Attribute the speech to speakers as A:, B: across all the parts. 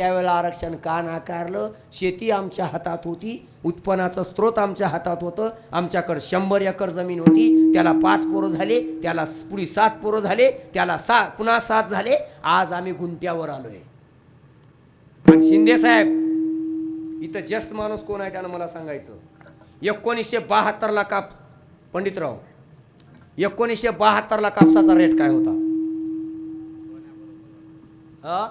A: त्यावेळेला आरक्षण का नाकारलं? शेती आमच्या हातात होती उत्पन्नाचं स्रोत आमच्या हातात होतं आमच्याकडं शंभर एकर जमीन होती त्याला पाच पोरं झाले त्याला स- पुढे सात पोरं झाले त्याला सा पुन्हा सात झाले आज आम्ही गुंत्यावर आलोय. पण शिंदे साहेब इथं जस्ट माणूस कोण आहे त्यानं मला सांगायचं? एकोणीसशे बहात्तरला काप पंडितराव एकोणीसशे बहात्तरला कापसाचा रेट काय होता? हा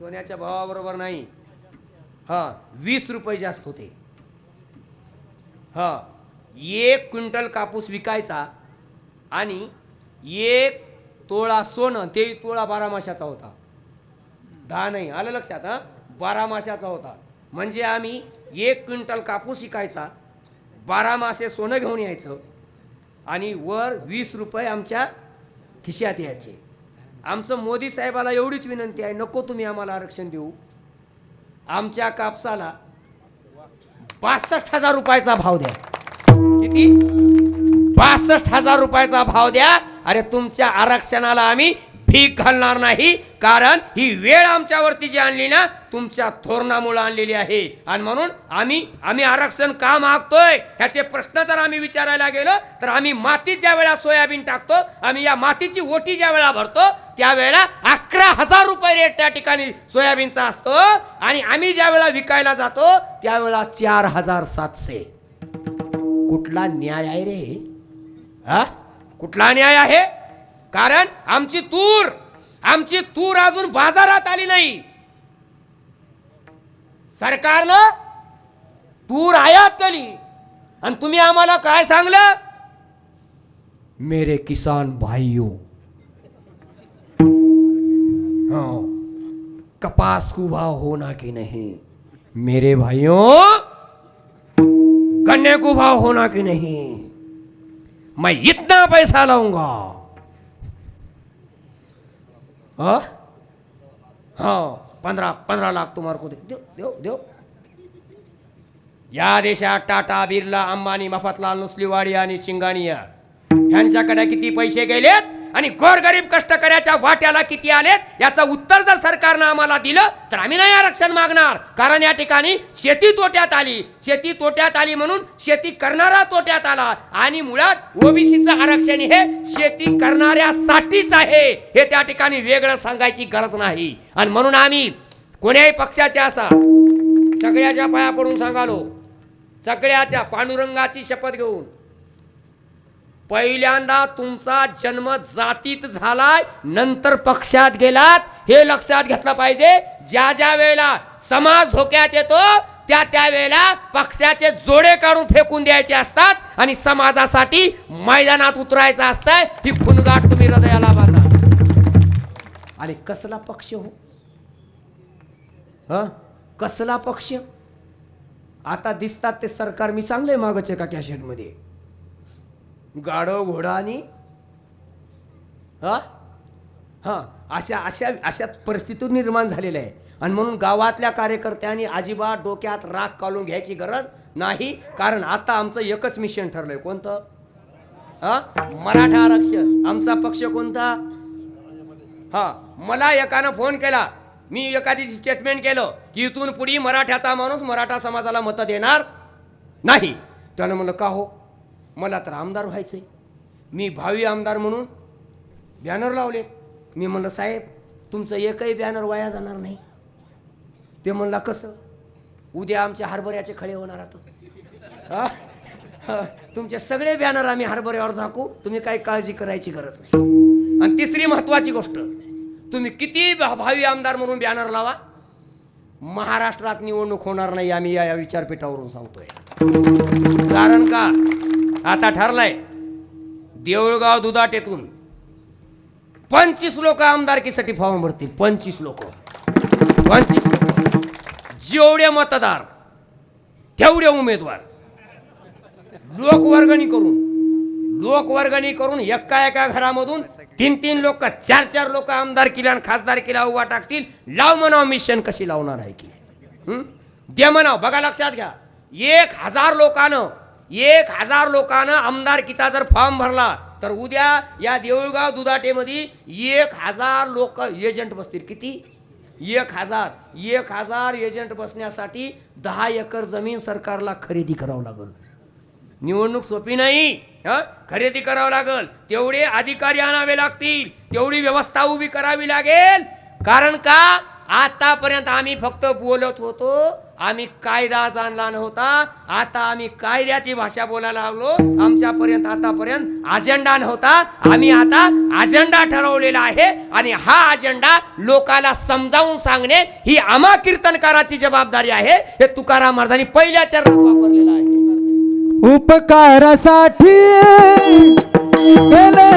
A: सोन्याच्या भावाबरोबर नाही. हा वीस रुपये जास्त होते. हा एक क्विंटल कापूस विकायचा आणि एक तोळा सोनं ते तोळा बारा माशाचा होता. दहा नाही आलं लक्षात हां? बारा माशाचा होता. म्हणजे आम्ही एक क्विंटल कापूस विकायचा बारा मासे सोनं घेऊन यायचं आणि वर वीस रुपये आमच्या खिशात यायचे. आमचं मोदी साहेबाला एवढीच विनंती आहे नको तुम्ही आम्हाला आरक्षण देऊ. आमच्या कापसाला बासष्ट हजार रुपयाचा भाव द्या. किती? बासष्ट हजार रुपयाचा भाव द्या. अरे तुमच्या आरक्षणाला आम्ही फीक घालणार नाही कारण ही वेळ आमच्यावरती जी आणली ना तुमच्या थोरणामुळं आणलेली आहे. आणि म्हणून आम्ही आम्ही आरक्षण का मागतोय? ह्याचे प्रश्न जर आम्ही विचारायला गेलो तर आम्ही मातीत ज्या वेळा सोयाबीन टाकतो आम्ही या मातीची ओटी ज्या वेळा भरतो त्यावेळेला अकरा हजार रुपये रेट त्या ठिकाणी सोयाबीनचा असतो. आणि आम्ही ज्या वेळा विकायला जातो त्यावेळेला चार हजार सातशे. कुठला न्याय आहे रे? हा? कुठला न्याय आहे? कारण आमची तूर आमची तूर अजून बाजारात आली नाही. सरकारनं तूर आयात केली. आणि तुम्ही आम्हाला काय सांगलं? मेरे किसान भाइयों कपास को भाव होना कि नहीं? मेरे भाइयों गन्ने को भाव होना कि नहीं? मैं इतना पैसा लाऊंगा। हाँ? हाँ पंधरा पंधरा लाख तुम्हारे को दे देव देव दो या देशात टाटा बिर्ला अंबानी मफतलाल नुसलीवाडी आणि शिंगानिया ह्यांच्याकडे किती पैसे गेलेत? आणि गोरगरीब कष्टकऱ्याच्या वाट्याला किती आलेत याचं उत्तर जर सरकारनं आम्हाला दिलं तर आम्ही नाही आरक्षण मागणार. कारण या ठिकाणी शेती तोट्यात आली. शेती तोट्यात आली म्हणून शेती करणारा तोट्यात आला. आणि मुळात ओबीसीचं आरक्षण हे शेती करणाऱ्यासाठीच आहे. हे त्या ठिकाणी वेगळं सांगायची गरज नाही. आणि म्हणून आम्ही कोण्याही पक्षाचे असा सगळ्याच्या पाया पडून सांगालो सगळ्याच्या पांडुरंगाची शपथ घेऊन पहिल्यांदा तुमचा जन्म जातीत झालाय नंतर पक्षात गेलात हे लक्षात घेतलं पाहिजे. ज्या ज्या वेळेला समाज धोक्यात येतो त्या त्या वेळेला पक्षाचे जोडे काढून फेकून द्यायचे असतात आणि समाजासाठी मैदानात उतरायचं असतंय. ही खुनगाट तुम्ही हृदयाला बांधा. आणि कसला पक्ष हो? ह? कसला पक्ष? आता दिसतात ते सरकार. मी चांगले मागचे एका कॅशेटमध्ये गाढव घोडा आणि हा? अशा अशा अशा परिस्थिती निर्माण झालेल्या आहे. आणि म्हणून गावातल्या कार्यकर्त्यांनी अजिबात डोक्यात राग काढून घ्यायची गरज नाही. कारण आता आमचं एकच मिशन ठरलंय. कोणतं? हा? मराठा आरक्षण. आमचा पक्ष कोणता? हा मला एकानं फोन केला. मी एखादी स्टेटमेंट केलं की इथून पुढे मराठ्याचा माणूस मराठा समाजाला मतं देणार नाही. त्यानं म्हणलं का हो? मला तर आमदार व्हायचं आहे मी भावी आमदार म्हणून बॅनर लावले मी म्हणलं साहेब तुमचं एकही बॅनर वाया जाणार नाही. ते म्हणला कसं? उद्या आमच्या हरभऱ्याचे खळे होणार आता. हा? हा. तुमचे सगळे बॅनर आम्ही हरभऱ्यावर झाकू. तुम्ही काही काळजी करायची गरज नाही. आणि तिसरी महत्वाची गोष्ट तुम्ही किती भा- भावी आमदार म्हणून बॅनर लावा. महाराष्ट्रात निवडणूक होणार नाही आम्ही या या विचारपीठावरून सांगतोय. कारण का? आता ठरलंय. देऊळगाव दुधाटेतून पंचवीस लोक आमदारकीसाठी फॉर्म भरतील. पंचवीस लोक. पंचवीस लोक. जेवढे मतदार तेवढे उमेदवार. लोकवर्गणी करून लोकवर्गणी करून एका एका घरामधून तीन तीन लोक चार चार लोक आमदार केल्या आणि खासदार केला उभा टाकतील. लाव म्हणाव मिशन कशी लावणार आहे की? दे म्हणाव. बघा लक्षात घ्या. एक हजार लोकानं एक हजार लोकानं आमदारकीचा जर फॉर्म भरला तर उद्या या देऊळगाव दुधाटेमध्ये एक हजार लोक एजंट बसतील. किती? एक हजार. एक हजार एजंट बसण्यासाठी दहा एकर जमीन सरकारला खरेदी करावं लागेल. निवडणूक सोपी नाही हं? खरेदी करावं लागेल. तेवढे अधिकारी आणावे लागतील. तेवढी व्यवस्था उभी करावी लागेल. कारण का? आतापर्यंत आम्ही फक्त बोलत होतो आम्ही कायदा जाणला नव्हता. आता आम्ही कायद्याची भाषा बोलायला लागलो. आमच्यापर्यंत आतापर्यंत अजेंडा नव्हता. आम्ही आता अजेंडा ठरवलेला आहे आणि हा अजेंडा लोकाला समजावून सांगणे ही आम्हा कीर्तनकाराची जबाबदारी आहे. हे तुकाराम महाराजांनी पहिल्या चरणात वापरलेलं आहे.
B: उपकारासाठी केले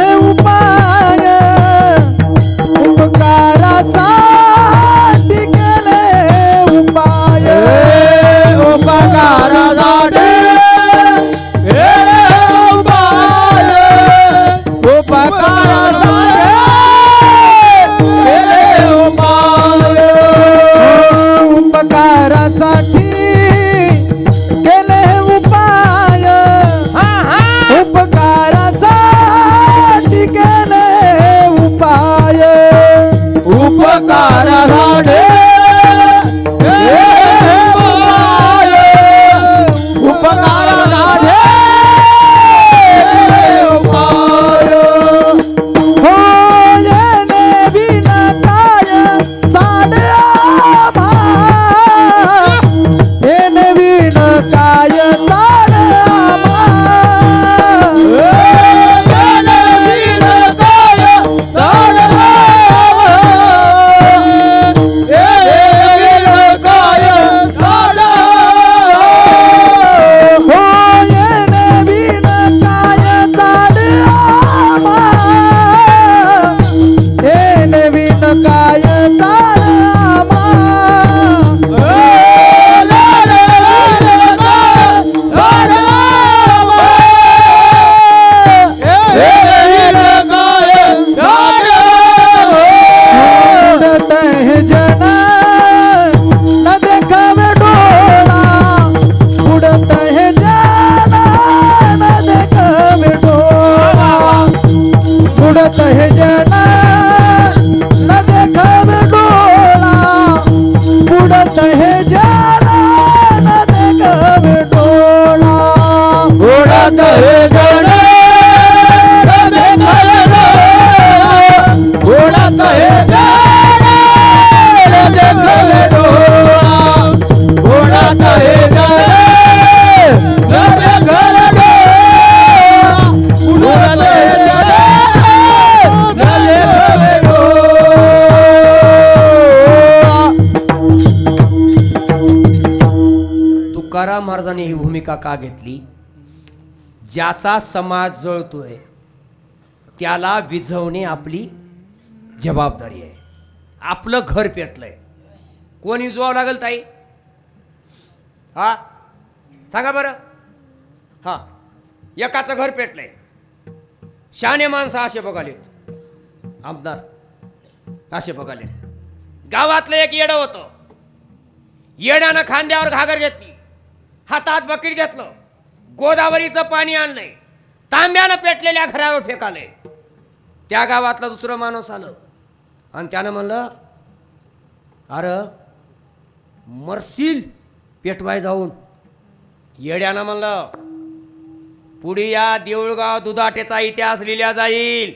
B: उडत है
A: भूमिका का घेतली? ज्याचा समाज जळतोय त्याला विझवणे आपली जबाबदारी आहे. आपलं घर पेटलंय. कोण विजवावं लागेल ताई? हा? सांगा बरं. हा. एकाचं घर पेटलंय. शहाणे माणसं असे बघालेत. आमदार असे बघालेत. गावातलं एक येडं होतं. येड्यानं खांद्यावर घागर घेतली. हातात बकेट घेतलं. गोदावरीचं पाणी आणलंय. तांब्यानं पेटलेल्या घरावर फेकालंय त्या गावातलं दुसरं माणूस आलं. आणि त्यानं म्हणलं अरे मरशील पेटवाय जाऊन. येड्यानं म्हणलं पुढे या देऊळगाव दुधाटेचा इतिहास लिहिला जाईल.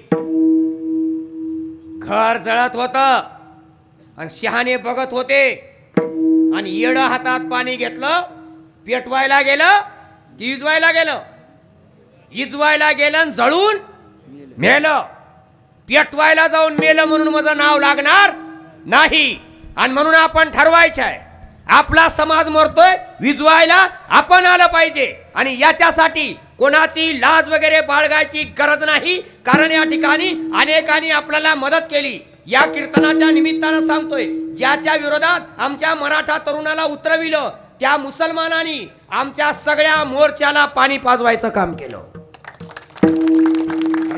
A: घर जळत होतं. आणि शहाणे बघत होते. आणि येडं हातात पाणी घेतलं. पेटवायला गेलं की इजवायला गेलं. इजवायला गेलं आणि जळून मेलं. पेटवायला जाऊन मेलं म्हणून माझं नाव लागणार नाही. आणि म्हणून आपण ठरवायचं आहे. आपला समाज मरतोय विजवायला आपण आलं पाहिजे. आणि याच्यासाठी कोणाची लाज वगैरे बाळगायची गरज नाही. कारण या ठिकाणी अनेकांनी आपल्याला मदत केली. या कीर्तनाच्या निमित्तानं सांगतोय ज्याच्या विरोधात आमच्या मराठा तरुणाला उतरविलं त्या मुसलमानांनी आमच्या सगळ्या मोर्चाला पाणी पाजवायचं काम केलं.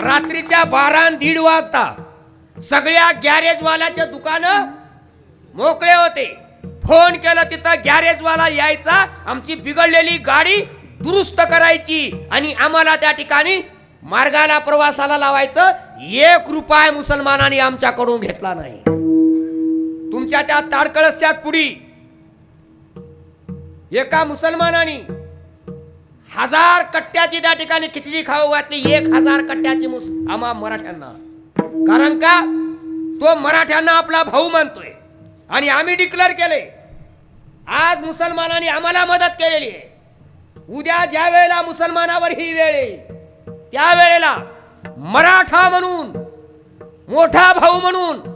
A: रात्रीच्या बारा दीड वाजता सगळ्या गॅरेजवाल्याचे दुकानं मोकळे होते. फोन केलं तिथं गॅरेजवाला यायचा आमची बिघडलेली गाडी दुरुस्त करायची आणि आम्हाला त्या ठिकाणी मार्गाला प्रवासाला लावायचं. एक रुपये मुसलमानांनी आमच्याकडून घेतला नाही. तुमच्या त्या ताडकळस्यात पुढी एका मुसलमानाने हजार कट्ट्याची त्या ठिकाणी खिचडी खाऊ घातली एक हजार कट्ट्याची मुस आम्हा मराठ्यांना. कारण का? तो मराठ्यांना आपला भाऊ मानतोय. आणि आम्ही डिक्लेअर केले आज मुसलमानांनी आम्हाला मदत केलेली आहे. उद्या ज्या वेळेला मुसलमानावर ही वेळ येईल त्या वेळेला मराठा म्हणून मोठा भाऊ म्हणून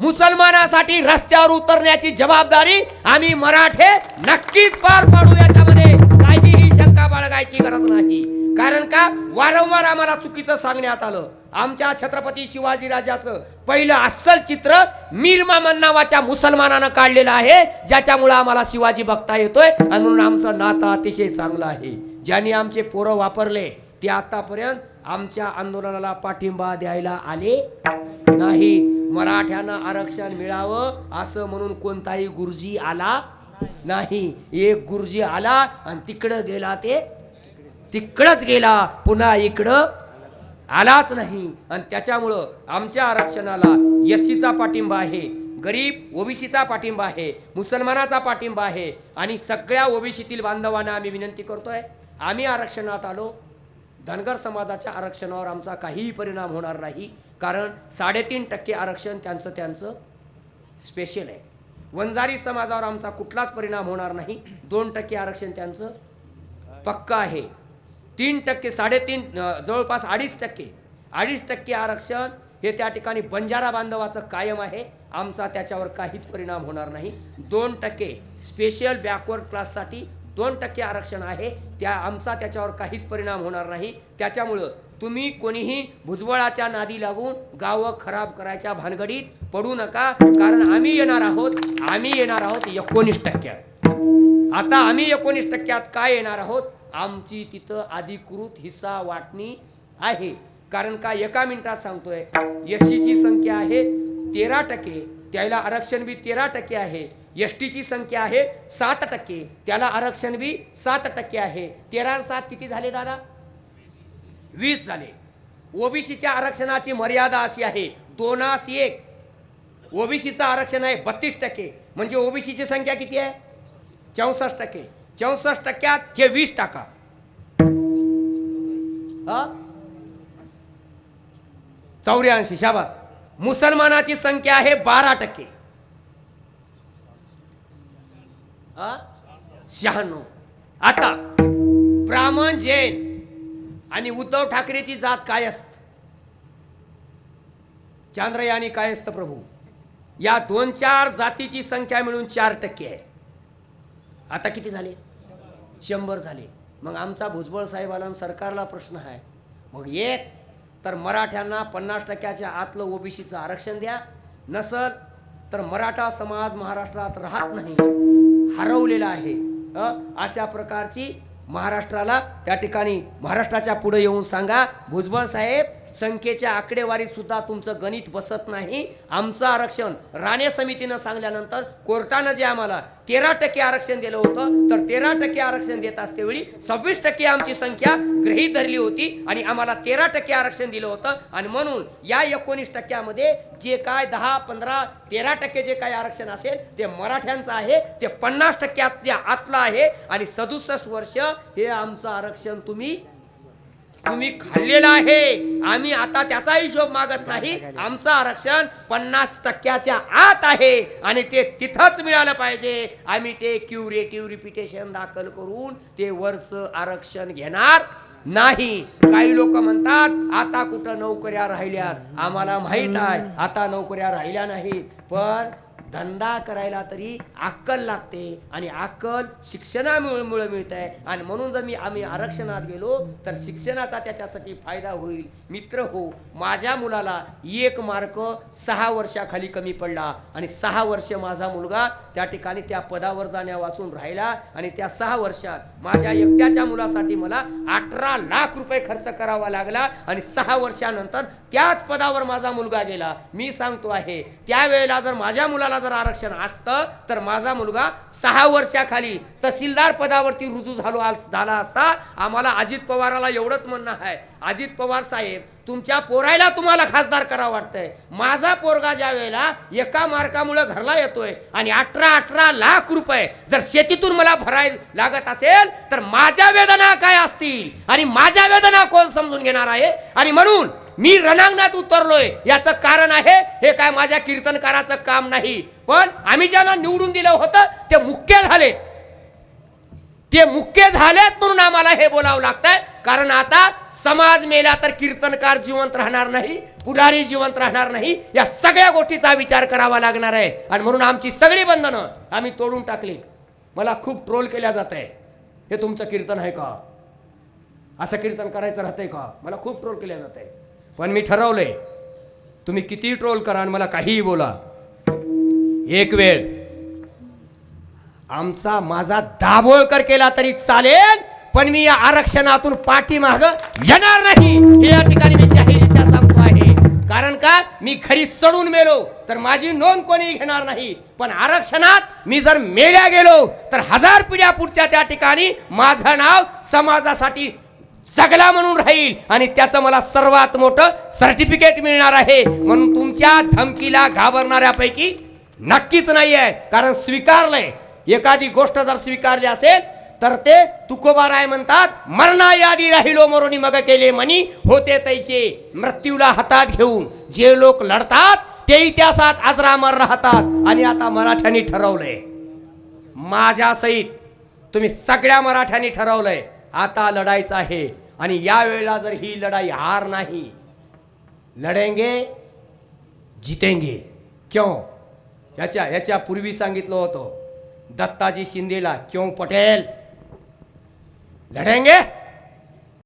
A: मुसलमानासाठी रस्त्यावर उतरण्याची जबाबदारी आम्ही मराठे नक्कीच पार पाडू याच्यामध्ये काहीही शंका बाळगायची गरज नाही. कारण का? वारंवार आम्हाला चुकीचं सांगण्यात आलं. आमच्या छत्रपती शिवाजी राजाचं पहिलं अस्सल चित्र मीर मामन नावाच्या मुसलमानानं काढलेलं आहे ज्याच्यामुळे आम्हाला शिवाजी बघता येतोय. म्हणून आमचं नातं अतिशय चांगलं आहे. ज्यांनी आमचे पोरं वापरले ते आतापर्यंत आमच्या आंदोलनाला पाठिंबा द्यायला आले नाही. मराठ्यांना आरक्षण मिळावं असं म्हणून कोणताही गुरुजी आला नाही. एक गुरुजी आला आणि तिकडं गेला ते तिकडंच गेला पुन्हा इकडं आलाच नाही. आणि त्याच्यामुळं आमच्या आरक्षणाला एससीचा पाठिंबा आहे गरीब ओबीसीचा पाठिंबा आहे मुसलमानाचा पाठिंबा आहे आणि सगळ्या ओबीसीतील बांधवांना आम्ही विनंती करतोय आम्ही आरक्षणात आलो. धनगर समाजाच्या आरक्षणावर आमचा काहीही परिणाम होणार नाही. कारण साडेतीन टक्के आरक्षण त्यांचं त्यांचं स्पेशल आहे. वंजारी समाजावर आमचा कुठलाच परिणाम होणार नाही. दोन टक्के आरक्षण त्यांचं पक्का आहे. तीन टक्के साडेतीन जवळपास अडीच टक्के अडीच टक्के आरक्षण हे त्या ठिकाणी बंजारा बांधवाचं कायम आहे. आमचा त्याच्यावर काहीच परिणाम होणार नाही. दोन टक्के स्पेशल बॅकवर्ड क्लाससाठी दोन टक्के आरक्षण आहे त्या आमचा त्याच्यावर काहीच परिणाम होणार नाही. त्याच्यामुळं तुम्ही कोणीही भुजबळाच्या नादी लागून गावं खराब करायच्या भानगडीत पडू नका. कारण आम्ही येणार आहोत आम्ही येणार आहोत एकोणीस टक्क्यात. आता आम्ही एकोणीस टक्क्यात काय येणार आहोत? आमची तिथं अधिकृत हिस्सा वाटणी आहे. कारण का एका मिनिटात सांगतोय एस ची संख्या आहे तेरा टक्के त्याला आरक्षण बी तेरा टक्के आहे. एस टीची संख्या आहे सात टक्के. त्याला आरक्षण बी सात टक्के आहे. तेरा सात किती झाले दादा? वीस झाले. ओबीसीच्या आरक्षणाची मर्यादा अशी आहे दोनास एक. ओबीसीचं आरक्षण आहे बत्तीस टक्के. म्हणजे ओबीसीची संख्या किती आहे? चौसष्ट टक्के. चौसष्ट टक्क्यात हे वीस टाका. चौऱ्याऐंशी शाबास. मुसलमानाची संख्या आहे बारा टक्के हा शहाण्णव आता ब्राह्मण जैन आणि उद्धव ठाकरेची जात काय असत? चांद्रयानी काय असतं प्रभू? या दोन चार जातीची संख्या मिळून चार टक्के आहे. आता किती झाले? शंभर झाले. मग आमचा भुजबळ साहेबाला सरकारला प्रश्न आहे. मग एक तर मराठ्यांना पन्नास टक्क्याच्या आतलं ओबीसीचं आरक्षण द्या. नसल तर मराठा समाज महाराष्ट्रात राहत नाही. हरवलेला आहे. अशा प्रकारची महाराष्ट्राला त्या ठिकाणी महाराष्ट्राच्या पुढे येऊन सांगा भुजबळ साहेब संख्येच्या आकडेवारीत सुद्धा तुमचं गणित बसत नाही. आमचं आरक्षण राणे समितीनं सांगल्यानंतर कोर्टानं जे आम्हाला तेरा टक्के आरक्षण दिलं होतं तर तेरा टक्के आरक्षण देत असतेवेळी सव्वीस टक्के आमची संख्या गृहीत धरली होती आणि आम्हाला तेरा टक्के आरक्षण दिलं होतं. आणि म्हणून या एकोणीस टक्क्यामध्ये जे काय दहा पंधरा तेरा टक्के जे काय आरक्षण असेल ते मराठ्यांचं आहे ते पन्नास टक्क्यात आतलं आहे आणि सदुसष्ट वर्ष हे आमचं आरक्षण तुम्ही तुम्ही खाल्लेलं आहे आम्ही आता त्याचा हिशोब मागत नाही. आमचं आरक्षण पन्नास टक्क्याच्या आत आहे आणि ते तिथंच मिळालं पाहिजे. आम्ही ते क्युरेटिव्ह रिपिटेशन दाखल करून ते वरचं आरक्षण घेणार नाही. काही लोक म्हणतात आता कुठं नोकऱ्या राहिल्यात? आम्हाला माहीत आहे आता नोकऱ्या राहिल्या नाहीत. पण धंदा करायला तरी अक्कल लागते आणि अक्कल शिक्षणामुळे मिळत आहे आणि म्हणून जर मी आम्ही आरक्षणात गेलो तर शिक्षणाचा त्याच्यासाठी फायदा होईल. मित्र हो माझ्या मुलाला एक मार्क सहा वर्षाखाली कमी पडला आणि सहा वर्ष माझा मुलगा त्या ठिकाणी त्या पदावर जाण्या वाचून राहिला आणि त्या सहा वर्षात माझ्या एकट्याच्या मुलासाठी मला अठरा लाख रुपये खर्च करावा लागला आणि सहा वर्षानंतर त्याच पदावर माझा मुलगा गेला. मी सांगतो आहे त्यावेळेला जर माझ्या मुलाला जर आरक्षण असतं तर माझा मुलगा सहा वर्षाखाली तहसीलदार पदावरती रुजू झालो झाला असता आम्हाला अजित पवाराला एवढंच म्हणणं आहे. अजित पवार साहेब तुमच्या पोरायला तुम्हाला खासदार करावं वाटतंय. माझा पोरगा ज्या वेळेला एका मार्कामुळे घरला येतोय आणि अठरा अठरा लाख रुपये जर शेतीतून मला भरायला लागत असेल तर माझ्या वेदना काय असतील? आणि माझ्या वेदना कोण समजून घेणार आहे? आणि म्हणून मी रणांगणात उतरलोय. याचं कारण आहे हे काय माझ्या कीर्तनकाराचं काम नाही. पण आम्ही ज्यांना निवडून दिलं होतं ते मुख्य झाले. ते मुख्य झालेत म्हणून आम्हाला हे बोलावं लागतंय. कारण आता समाज मेला तर कीर्तनकार जिवंत राहणार नाही पुढारी जिवंत राहणार नाही. या सगळ्या गोष्टीचा विचार करावा लागणार आहे. आणि म्हणून आमची सगळी बंधनं आम्ही तोडून टाकली. मला खूप ट्रोल केल्या जात आहे हे तुमचं कीर्तन आहे का? असं कीर्तन करायचं राहतंय का? मला खूप ट्रोल केल्या जात आहे पण मी ठरवलंय तुम्ही किती ट्रोल करा आणि मला काहीही बोला. एक वेळ आमचा माझा दाभोळकर केला तरी चालेल पण मी या आरक्षणातून पाठीमाग येणार नाही. हे या ठिकाणी मी जाहीररित्या सांगतो आहे. कारण का? मी घरी सडून मेलो तर माझी नोंद कोणी घेणार नाही. पण आरक्षणात मी जर मेल्या गेलो तर हजार पिढ्या पुढच्या त्या ठिकाणी माझं नाव समाजासाठी जगला म्हणून राहील आणि त्याचं मला सर्वात मोठं सर्टिफिकेट मिळणार आहे. म्हणून तुमच्या धमकीला घाबरणाऱ्यापैकी नक्कीच नाही आहे कारण स्वीकारलंय. एखादी गोष्ट जर स्वीकारली असेल तर ते तुकोबाराय म्हणतात मरणा यादी राहिलो मरोनी मग केले मनी होते तैचे. मृत्यूला हातात घेऊन जे लोक लढतात ते इतिहासात अजरामर राहतात. आणि आता मराठ्यांनी ठरवलंय. माझ्या सहित तुम्ही सगळ्या मराठ्यांनी ठरवलंय. आता लढायचं आहे. आणि यावेळेला जर ही लढाई हार नाही लढेंगे जितेंगे. क्यों? याच्या याच्या पूर्वी सांगितलं होतं दत्ताजी शिंदेला क्यों पटेल? लढेंगे?